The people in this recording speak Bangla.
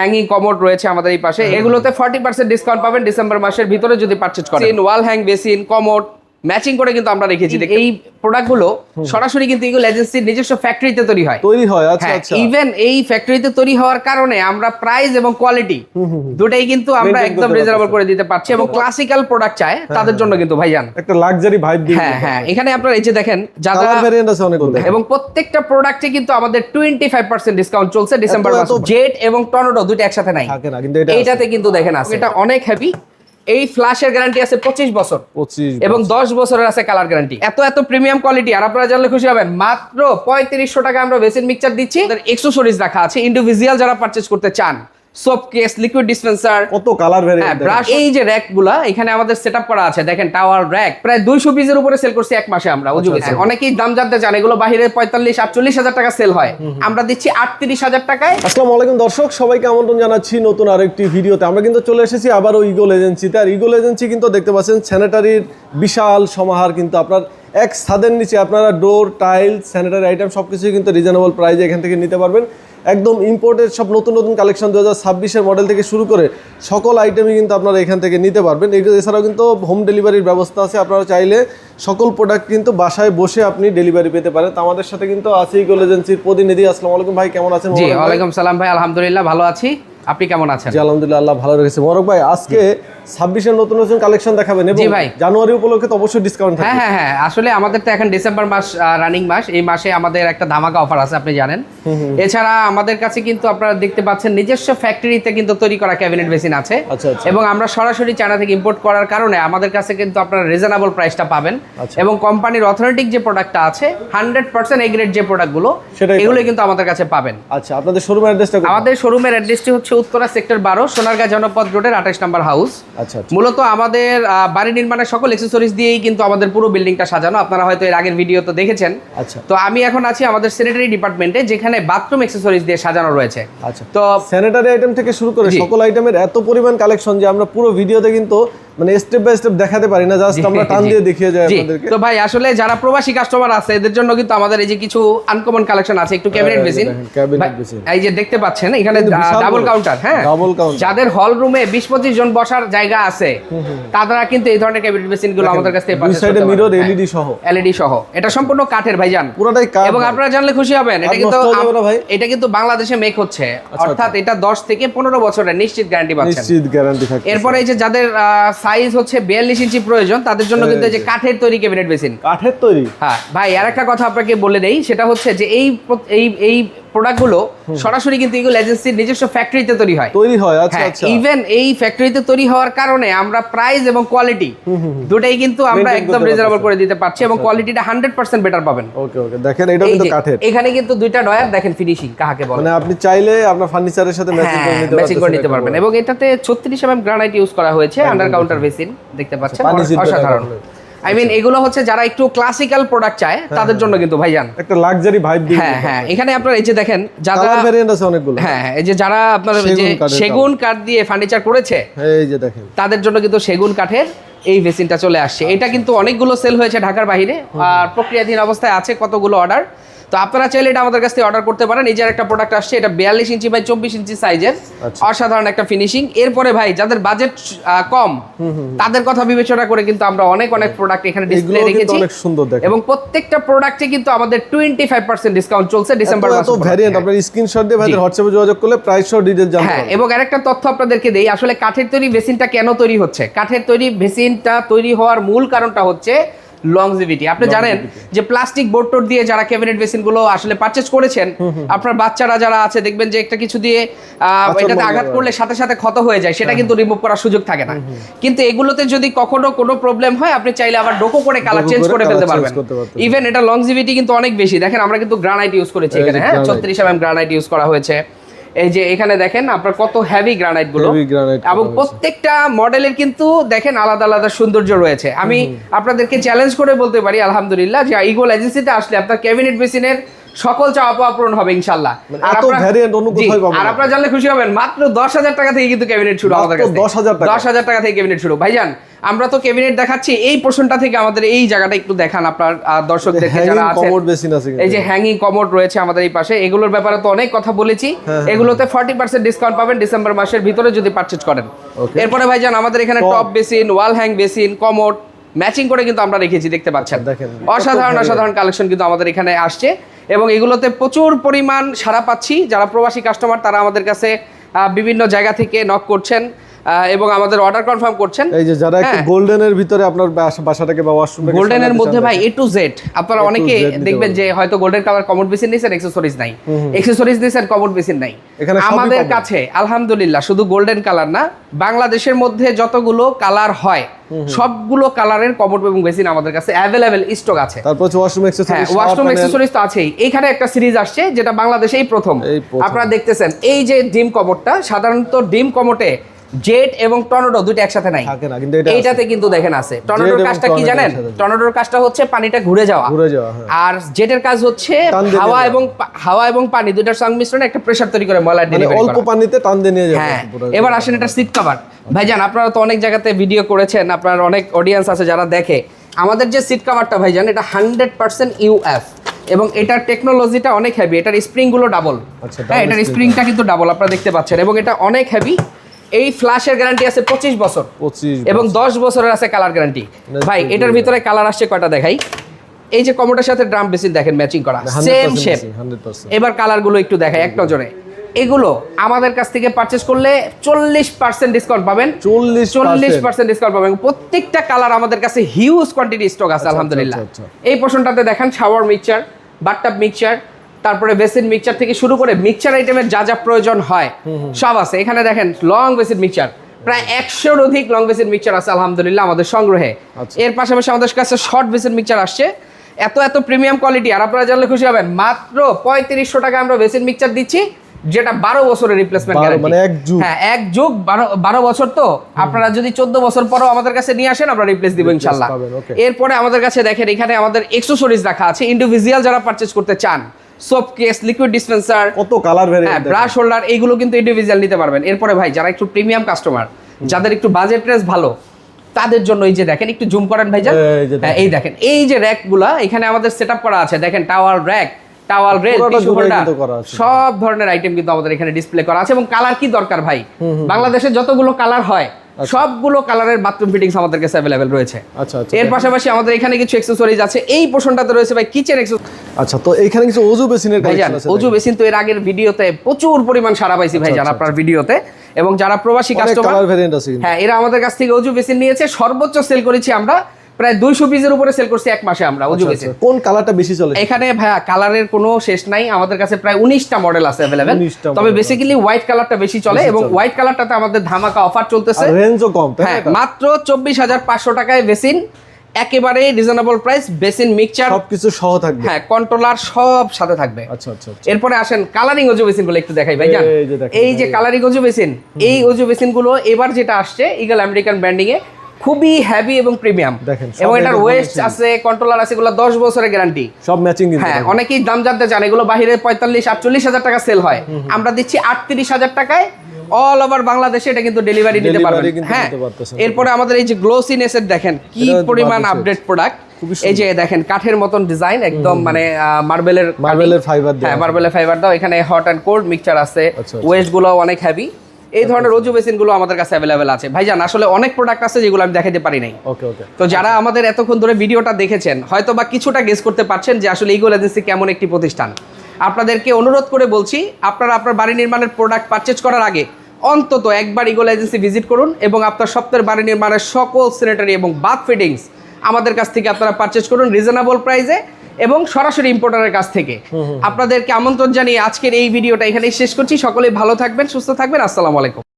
হ্যাঙ্গিং কমোড রয়েছে আমাদের এই পাশে। এগুলোতে ফর্টি পার্সেন্ট ডিসকাউন্ট পাবেন ডিসেম্বর মাসের ভিতরে যদি পারচেজ করেন। Wall hang basin commode matching করে কিন্তু আমরা রেখেছি। এই প্রোডাক্টগুলো সরাসরি কিন্তু এগুলো এজেন্সির নিজস্ব ফ্যাক্টরিতে তৈরি হয়। তৈরি হয় আচ্ছা হ্যাঁ আচ্ছা। ইভেন এই ফ্যাক্টরিতে তৈরি হওয়ার কারণে আমরা প্রাইস এবং কোয়ালিটি দুটাই কিন্তু আমরা একদম রিজনেবল করে দিতে পারছি এবং ক্লাসিক্যাল প্রোডাক্ট চায় তাদের জন্য কিন্তু ভাইজান। একটা লাক্সারি ভাইব দিয়ে হ্যাঁ হ্যাঁ এখানে আপনারা এই যে দেখেন যারা কালার ভ্যারিয়েন্ট আছে অনেকগুলো এবং প্রত্যেকটা প্রোডাক্টে কিন্তু আমাদের টোয়েন্টি ফাইভ পার্সেন্ট ডিসকাউন্ট চলছে ডিসেম্বর মাস। জেট এবং টর্নেডো দুটো একসাথে নাই। থাকে না কিন্তু এটা এইটাতে কিন্তু দেখেন আছে। এটা অনেক হ্যাপি এই ফ্ল্যাশের গ্যারান্টি আছে পঁচিশ বছর। পঁচিশ এবং দশ বছরের আছে কালার গ্যারান্টি এত এত প্রিমিয়াম কোয়ালিটি আর আপনারা জানলে খুশি হবেন মাত্র পঁয়ত্রিশশো টাকা আমরা বেসিন মিক্সচার দিচ্ছি। এক্সেসরিজ রাখা আছে ইন্ডিভিজুয়াল যারা পারচেজ করতে চান সোপ কেস লিকুইড ডিসপেন্সার কত কালার হ্যাঁ ব্রাশ এই যে এখানে আমাদের সেট করা আছে। দেখেন টাওয়ার র্যাক প্রায় দুইশো পিসের উপরে সেল করছি এক মাসে আমরা আচ্ছা, অনেকেই দাম জানতে চান এগুলো বাইরে পঁয়তাল্লিশ আটচল্লিশ হাজার টাকা সেল হয়। আমরা দিচ্ছি আটত্রিশ হাজার টাকায়। আসসালামু আলাইকুম দর্শক সবাইকে আমন্ত্রণ জানাচ্ছি নতুন আরেকটি ভিডিওতে। আমরা কিন্তু চলে এসেছি আবারও ইগল এজেন্সিতে আর ইগল এজেন্সি কিন্তু দেখতে পাচ্ছেন স্যানিটারির বিশাল সমাহার কিন্তু আপনার এক ছাদের নিচে। আপনারা ডোর টাইল স্যানিটারি আইটেম সব কিছুই কিন্তু রিজনেবল প্রাইজে এখান থেকে নিতে পারবেন। একদম ইম্পোর্টেড সব নতুন নতুন কালেকশন দু হাজার মডেল থেকে শুরু করে সকল আইটেমই কিন্তু আপনারা এখান থেকে নিতে পারবেন। এছাড়াও কিন্তু হোম ডেলিভারির ব্যবস্থা আছে। আপনারা চাইলে সকল প্রোডাক্ট কিন্তু বাসায় বসে আপনি ডেলিভারি পেতে পারেন। তো আমাদের সাথে কিন্তু আছে ইগল এজেন্সির প্রতিনিধি। আসসালামু আলাইকুম ভাই কেমন আছেন? ওয়ালাইকুম সালাম ভাই। আলহামদুলিল্লাহ ভালো আছি। আপনি কেমন আছেন? জি আলহামদুলিল্লাহ আল্লাহ ভালো রেখেছে। মোরক ভাই আজকে ছাব্বিশের নতুন নতুন কালেকশন দেখাবেন এবং ভাই। জানুয়ারি উপলক্ষে তো অবশ্যই ডিসকাউন্ট হ্যাঁ হ্যাঁ হ্যাঁ আসলে আমাদের তো এখন ডিসেম্বর মাস রানিং মাস। এই মাসে আমাদের একটা ধামাকা অফার আছে আপনি জানেন। এছাড়া আমাদের কাছে কিন্তু আপনারা দেখতে পাচ্ছেন নিজস্ব ফ্যাক্টরিতে কিন্তু তৈরি করা ক্যাবিনেট বেসিন আছে। আচ্ছা আচ্ছা। এবং আমরা সরাসরি চায়না থেকে ইম্পোর্ট করার কারণে আমাদের কাছে কিন্তু আপনারা রিজনেবল প্রাইসটা পাবেন। আচ্ছা। এবং কোম্পানির অথেন্টিক যে প্রোডাক্টটা আছে হান্ড্রেড পার্সেন্ট এগ্রেড যে প্রোডাক্টগুলো এগুলো কিন্তু আমাদের কাছে পাবেন। আচ্ছা আপনাদের শোরুম অ্যাড্রেসটা আমাদের শোরুমের অ্যাড্রেসটি হচ্ছে উত্তরা সেক্টর বারো সোনারগাঁ জনপদ রোডের আঠাশ নাম্বার হাউস আচ্ছা আচ্ছা। মূলত আমাদের বাড়ি নির্মাণের সকল এক্সেসরিজ দিয়েই কিন্তু আমাদের পুরো বিল্ডিংটা সাজানো। আপনারা হয়তো এর আগের ভিডিও তো দেখেছেন। আচ্ছা। তো আমি এখন আছি আমাদের স্যানিটারি ডিপার্টমেন্টে যেখানে বাথরুম এক্সেসরিজ দিয়ে সাজানো রয়েছে। আচ্ছা। তো স্যানিটারি আইটেম থেকে শুরু করে সকল আইটেমের এত পরিমাণ কালেকশন যে আমরা পুরো ভিডিওতে কিন্তু মানে স্টেপ বাই স্টেপ দেখাতে পারি না জাস্ট আমরা টান দিয়ে দেখিয়ে যাই আপনাদেরকে। তো ভাই আসলে যারা প্রবাসী কাস্টমার আছে এদের জন্য কিন্তু আমাদের এই যে কিছু আনকমন কালেকশন আছে একটু ক্যাবিনেট বেসিন basin। এই যে দেখতে পাচ্ছেন এখানে ডাবল কাউন্টার হ্যাঁ। Double counter। যাদের হল রুমে বিশ পঁচিশ জন বসার জায়গা আছে তারা কিন্তু এই ধরনের ক্যাবিনেট বেসিনগুলো আমাদের কাছ থেকে মিরর এলইডি সহ। এলইডি সহ। এটা সম্পূর্ণ কাঠের ভাইজান। পুরোটাই কাঠ এবং আপনারা জানলে খুশি হবেন এটা কিন্তু হয়ে? এটা কিন্তু বাংলাদেশে মেক হচ্ছে। অর্থাৎ এটা দশ থেকে পনেরো বছরের নিশ্চিত গ্যারান্টি পাচ্ছেন। নিশ্চিত গ্যারান্টি থাকে এরপরে এই যে যাদের সাইজ হচ্ছে বিয়াল্লিশ ইঞ্চি প্রয়োজন তাদের জন্য কিন্তু এই যে কাঠের তৈরি ক্যাবিনেট বেসিন কাঠের তৈরি? হ্যাঁ ভাই আর একটা কথা আপনাকে বলে দেই সেটা হচ্ছে যে এই এই এই প্রোডাক্টগুলো সরাসরি কিন্তু এগুলো এজেন্সির নিজস্ব ফ্যাক্টরিতে তৈরি হয়। তৈরি হয় আচ্ছা হ্যাঁ আচ্ছা। ইভেন এই ফ্যাক্টরিতে তৈরি হওয়ার কারণে আমরা প্রাইস এবং কোয়ালিটি দুটাই কিন্তু আমরা একদম রিজনেবল করে দিতে পারছি এবং কোয়ালিটিটা হান্ড্রেড পার্সেন্ট বেটার পাবেন। ওকে ওকে দেখেন এটা কিন্তু কাঠের। এখানে কিন্তু দুইটা ডয়ার দেখেন ফিনিশিং কাহাকে বলে। মানে আপনি চাইলে আপনার ফার্নিচারের সাথে ম্যাচিং করে নিতে ম্যাচিং করে নিতে পারবেন। এবং এটাতে ছত্রিশ এমএম গ্রানাইট ইউজ করা হয়েছে আন্ডার কাউন্টার বেসিন দেখতে পাচ্ছেন পানি জিতবে না অসাধারণ। আই মিন এগুলো হচ্ছে যারা একটু ক্লাসিক্যাল প্রোডাক্ট চায় তাদের জন্য কিন্তু ভাইজান। একটা লাক্সারি ভাইব হ্যাঁ হ্যাঁ এখানে আপনার এই যে দেখেন যারা কালার ভ্যারিয়েন্ট আছে অনেকগুলো। হ্যাঁ হ্যাঁ, এই যে যারা আপনার যে সেগুন সেগুন কাঠ দিয়ে ফার্নিচার করেছে এই যে দেখেন। তাদের জন্য কিন্তু সেগুন কাঠের এই ভেসিনটা চলে আসছে। এটা কিন্তু অনেকগুলো সেল হয়েছে ঢাকার বাইরে আর প্রক্রিয়াধীন অবস্থায় আছে কতগুলো অর্ডার তো আপনারা চাইলে এটা আমাদের কাছ থেকে অর্ডার করতে পারেন। এই যে একটা প্রোডাক্ট আসছে এটা বিয়াল্লিশ ইঞ্চি বাই চব্বিশ ইঞ্চি সাইজের আচ্ছা। অসাধারণ একটা ফিনিশিং এরপরে ভাই যাদের বাজেট কম তাদের কথা বিবেচনা করে কিন্তু আমরা অনেক অনেক প্রোডাক্ট এখানে ডিসপ্লে রেখেছি। অনেক সুন্দর দেখেন। এবং প্রত্যেকটা প্রোডাক্টে কিন্তু আমাদের টোয়েন্টি ফাইভ পার্সেন্ট ডিসকাউন্ট চলছে ডিসেম্বর মাস ভ্যারিয়েন্ট আপনার স্ক্রিনশট দিয়ে ভাইদের হোয়াটসঅ্যাপে যোগাযোগ করলে প্রাইস সহ ডিটেইলস জানতে হ্যাঁ এবং আরেকটা তথ্য আপনাদেরকে দেই আসলে কাঠের তৈরি বেসিনটা কেন তৈরি হচ্ছে? কাঠের তৈরি বেসিনটা তৈরি হওয়ার মূল কারণটা হচ্ছে লংজিভিটি আপনি জানেন যে প্লাস্টিক বোর্ড টোড দিয়ে যারা ক্যাবিনেট বেসিনগুলো আসলে পারচেজ করেছেন আপনার বাচ্চারা যারা আছে দেখবেন যে একটা কিছু দিয়ে এটাতে আঘাত করলে সাথে সাথে ক্ষত হয়ে যায় সেটা কিন্তু রিমুভ করার সুযোগ থাকে না। কিন্তু এগুলোতে যদি কখনো কোনো প্রবলেম হয় আপনি চাইলে আবার ডোকো করে কালার চেঞ্জ করে ফেলতে পারবেন। ইভেন এটা লংজিভিটি কিন্তু অনেক বেশি। দেখেন আমরা কিন্তু গ্রানাইট ইউজ করেছি এখানে হ্যাঁ। ছত্রিশ এমএম গ্রানাইট ইউজ করা হয়েছে। এই যে এখানে দেখেন আপনার কত হেভি গ্রানাইটগুলো। এবং প্রত্যেকটা মডেলের কিন্তু দেখেন আলাদা আলাদা সৌন্দর্য রয়েছে। আমি আপনাদেরকে চ্যালেঞ্জ করে বলতে পারি আলহামদুলিল্লাহ যে ইগোল এজেন্সিতে আসলে আপনার ক্যাবিনেট বেসিনের সকল চাওয়া পাওয়া পূরণ হবে ইনশাল্লাহ মানে আর আপনারা জানলে খুশি হবেন মাত্র দশ হাজার টাকা থেকে কিন্তু ক্যাবিনেট শুরু আমাদের মাত্র কাছে। দশ হাজার টাকা। থেকে ক্যাবিনেট শুরু। ভাইজান আমরা তো ক্যাবিনেট দেখাচ্ছি এই পোর্শনটা থেকে আমাদের এই জায়গাটা একটু দেখান আপনার যারা আছে এই যে হ্যাঙ্গিং কমোড রয়েছে আমাদের এই পাশে এগুলোর ব্যাপারে তো অনেক কথা বলেছি। হ্যাঁ, এগুলোতে ফর্টি পার্সেন্ট ডিসকাউন্ট পাবেন ডিসেম্বর মাসের ভিতরে যদি পারচেজ করেন. এরপরে ভাইজান আমাদের এখানে top basin wall hang basin commode matching করে কিন্তু আমরা রেখেছি দেখতে পাচ্ছেন। অসাধারণ অসাধারণ কালেকশন কিন্তু আমাদের এখানে আসছে। এবং এগুলোতে প্রচুর পরিমাণ সারা পাচ্ছি। যারা প্রবাসী কাস্টমার তারা আমাদের কাছে বিভিন্ন জায়গা থেকে নক করছেন। এবং আমাদের অর্ডার কনফার্ম করছেন। এই যে যারা একটু হ্যাঁ। গোল্ডেনের ভিতরে আপনার বাসা- বাসাটাকে বা ওয়াশরুমটাকে গোল্ডেনের মধ্যে ভাই এ টু জেড আপনারা অনেকে দেখবেন যে হয়তো গোল্ডেন কালার কমোড বেসিন নিয়েছেন এক্সেসরিজ নাই। এক্সেসরিজ নিয়েছেন কমোড বেসিন নাই। এখানে আমাদের কাছে আলহামদুলিল্লাহ শুধু গোল্ডেন কালার না বাংলাদেশের মধ্যে যতগুলো কালার হয় সবগুলো কালারের কমোড এবং বেসিন আমাদের কাছে অ্যাভেলেবেল স্টক আছে। তারপর হচ্ছে ওয়াশরুম হ্যাঁ ওয়াশরুম অ্যাক্সেসরিজ তো আছেই। এইখানে একটা সিরিজ আসছে যেটা বাংলাদেশেই প্রথম। প্রথম। আপনারা দেখতেছেন এই যে ডিম কমোডটা সাধারণত ডিম কমোটে জেট এবং টর্নেডো দুটো একসাথে নাই। থাকে না কিন্তু এটা এইটাতে কিন্তু দেখেন আছে। টর্নেডোর কাজটা কি জানেন। টর্নেডোর কাজটা হচ্ছে পানিটা ঘুরে যাওয়া। ঘুরে যাওয়া হ্যাঁ। আর জেটের কাজ হচ্ছে হাওয়া এবং হাওয়া এবং পানি দুটার সংমিশ্রণে একটা প্রেসার তৈরি করে মানে ডেলিভারি অল্প পানিতে টান দিয়ে নিয়ে যাবে হ্যাঁ এবার আসেন এটা সিট কভার ভাইজান আপনারা তো অনেক জায়গাতে ভিডিও করেছেন আপনার অনেক অডিয়েন্স আছে যারা দেখে। আমাদের যে সিট কভারটা ভাইজান এটা হান্ড্রেড পার্সেন্ট ইউএফ এবং এটার টেকনোলজিটা অনেক হেভি এটার স্প্রিংগুলো ডাবল আচ্ছা, হ্যাঁ এটার স্প্রিংটা কিন্তু ডাবল আপনারা দেখতে পাচ্ছেন। এবং এটা অনেক হেভি এই ফ্ল্যাশের গ্যারান্টি আছে পঁচিশ বছর। এবং দশ বছরের আছে কালার গ্যারান্টি ভাই এটার ভিতরে কালার আসছে কয়টা দেখাই? এই যে কমোটার সাথে ড্রাম বেসিন দেখেন ম্যাচিং করা। সেম শেপ এবার কালারগুলো একটু দেখাই এক নজরে। এগুলো আমাদের কাছ থেকে পারচেস করলে চল্লিশ পার্সেন্ট ডিসকাউন্ট পাবেন। চল্লিশ চল্লিশ পার্সেন্ট ডিসকাউন্ট পাবেন। প্রত্যেকটা কালার আমাদের কাছে হিউজ কোয়ান্টিটি স্টক আছে আলহামদুলিল্লাহ। আচ্ছা, এই পোর্শনটাতে দেখেন শাওয়ার মিক্সচার বাটটাপ মিক্সচার তারপরে বেসিন মিক্সচার থেকে শুরু করে মিক্সচার আইটেমের যা যা প্রয়োজন হয় সব আছে। এখানে দেখেন লং বেসিন মিক্সচার। প্রায় একশোর অধিক লং বেসিন মিক্সচার আছে আলহামদুলিল্লাহ আমাদের সংগ্রহে। আচ্ছা। এর পাশাপাশি আমাদের কাছে শর্ট বেসিন মিক্সচার আসছে। এত এত প্রিমিয়াম কোয়ালিটি আর আপনারা জানলে খুশি হবেন মাত্র পঁয়ত্রিশশো টাকা আমরা বেসিন মিক্সচার দিচ্ছি যেটা বারো বছরের রিপ্লেসমেন্ট বারো- মানে এক যুগ। হ্যাঁ এক যুগ বারো বারো বছর তো। আপনারা যদি চোদ্দ বছর পরও আমাদের কাছে নিয়ে আসেন আমরা রিপ্লেস দিব ইনশাল্লাহ। এরপরে আমাদের কাছে দেখেন এখানে আমাদের এক্সেসরিজ রাখা আছে ইন্ডিভিজুয়াল যারা পারচেজ করতে চান সোপ কেস লিকুইড ডিসপেন্সার কত কালার ভ্যারিয়েন্ট ব্রাশ হোল্ডার এইগুলো কিন্তু ইন্ডিভিজুয়াল নিতে পারবেন। এরপরে ভাই যারা একটু প্রিমিয়াম কাস্টমার যাদের একটু বাজেট রেস ভালো তাদের জন্য এই যে দেখেন একটু জুম করেন ভাইজান এই হ্যাঁ, এই দেখেন এই যে র্যাকগুলা এখানে আমাদের সেট করা আছে। দেখেন towel rack towel rail tissue holder. সব ধরনের আইটেম কিন্তু আমাদের এখানে ডিসপ্লে করা আছে এবং কালার কি দরকার ভাই? বাংলাদেশে যতগুলো কালার হয় সবগুলো কালারের বাথরুম ফিটিংস আমাদের কাছে অ্যাভেলেবেল রয়েছে। আচ্ছা আচ্ছা। এর পাশাপাশি আমাদের এখানে কিছু অ্যাক্সেসরিজ আছে। এই পোর্শনটাতে রয়েছে ভাই কিচেন আচ্ছা তো এখানে কিছু অজু বেসিনের কালেকশন আছে অজু বেসিন তো এর আগের ভিডিওতে প্রচুর পরিমাণ সারা পাইছি ভাইজান যারা আপনার ভিডিওতে। এবং যারা প্রবাসী কাস্টমার। হ্যাঁ এরা আমাদের কাছ থেকে ওজু বেসিন নিয়েছে। সর্বোচ্চ সেল করেছি আমরা প্রায় দুইশো পিসের উপরে সেল করছি এক মাসে আমরা অজু আচ্ছা, বেসিন আচ্ছা। কোন কালারটা বেশি চলে? এখানে ভাইয়া কালারের কোনো শেষ নাই আমাদের কাছে প্রায় উনিশটা মডেল আছে অ্যাভেলেবেল তবে বেসিক্যালি হোয়াইট কালারটা বেশি চলে এবং হোয়াইট কালারটাতে আমাদের ধামাকা অফার চলতেছে। রেঞ্জও কম হ্যাঁ মাত্র চব্বিশ হাজার পাঁচশো টাকায় বেসিন একেবারে রিজনেবল প্রাইস বেসিন মিক্সচার সবকিছু সহ থাকবে? হ্যাঁ কন্ট্রোলার সব সাথে থাকবে। আচ্ছা আচ্ছা আচ্ছা। এরপরে আসেন কালারিং অজু বেসিনগুলো একটু দেখাই ভাইজান। এই যে এই যে কালারিং অজু বেসিন এই অজু বেসিনগুলো এবার যেটা আসছে ইগল আমেরিকান ব্র্যান্ডিং এ খুবই হেভি এবং প্রিমিয়াম দেখেন, এবং এটার ওয়েস্ট আছে কন্ট্রোলার আছে এগুলো দশ বছরের গ্যারান্টি সব ম্যাচিং হ্যাঁ অনেকেই দাম জানতে চান এগুলো বাইরে পঁয়তাল্লিশ আটচল্লিশ হাজার টাকা সেল হয়। আমরা দিচ্ছি আটত্রিশ হাজার টাকায় অল ওভার বাংলাদেশে এটা কিন্তু ডেলিভারি নিতে Delivery পারবেন। হ্যাঁ এরপরে আমাদের এই যে গ্লোসিনেসের দেখেন কি পরিমাণ আপডেট প্রোডাক্ট এই যে দেখেন কাঠের মতন ডিজাইন একদম মানে মার্বেলের মার্বেলের ফাইবার হ্যাঁ মার্বেলের ফাইবার দাও এখানে হট অ্যান্ড কোল্ড মিক্সচার আছে। আচ্ছা, আচ্ছা। ওয়েস্টগুলো অনেক হেভি এই ধরনের রোজু বেসিনগুলো আমাদের কাছে অ্যাভেলেবেল আছে। ভাইজান আসলে অনেক প্রোডাক্ট আছে যেগুলো আমি দেখাতে পারি নাই। ওকে ওকে তো যারা আমাদের এতক্ষণ ধরে ভিডিওটা দেখেছেন হয়তো বা কিছুটা গেস করতে পারছেন যে আসলে ইগল এজেন্সি কেমন একটি প্রতিষ্ঠান। আপনাদেরকে অনুরোধ করে বলছি আপনারা আপনার বাড়ি নির্মাণের প্রোডাক্ট পারচেজ করার আগে অন্তত একবার ইগল এজেন্সি ভিজিট করুন এবং আপনার সপ্তাহের বাড়ি নির্মাণের সকল স্যানিটারি এবং বাথ ফিটিংস আমাদের কাছ থেকে আপনারা পারচেজ করুন রিজনেবল প্রাইসে এবং সরাসরি ইম্পোর্টারের কাছ থেকে। আপনাদেরকে আমন্ত্রণ জানিয়ে আজকের এই ভিডিওটা এখানেই শেষ করছি। সকলে ভালো থাকবেন সুস্থ থাকবেন। আসসালামু আলাইকুম।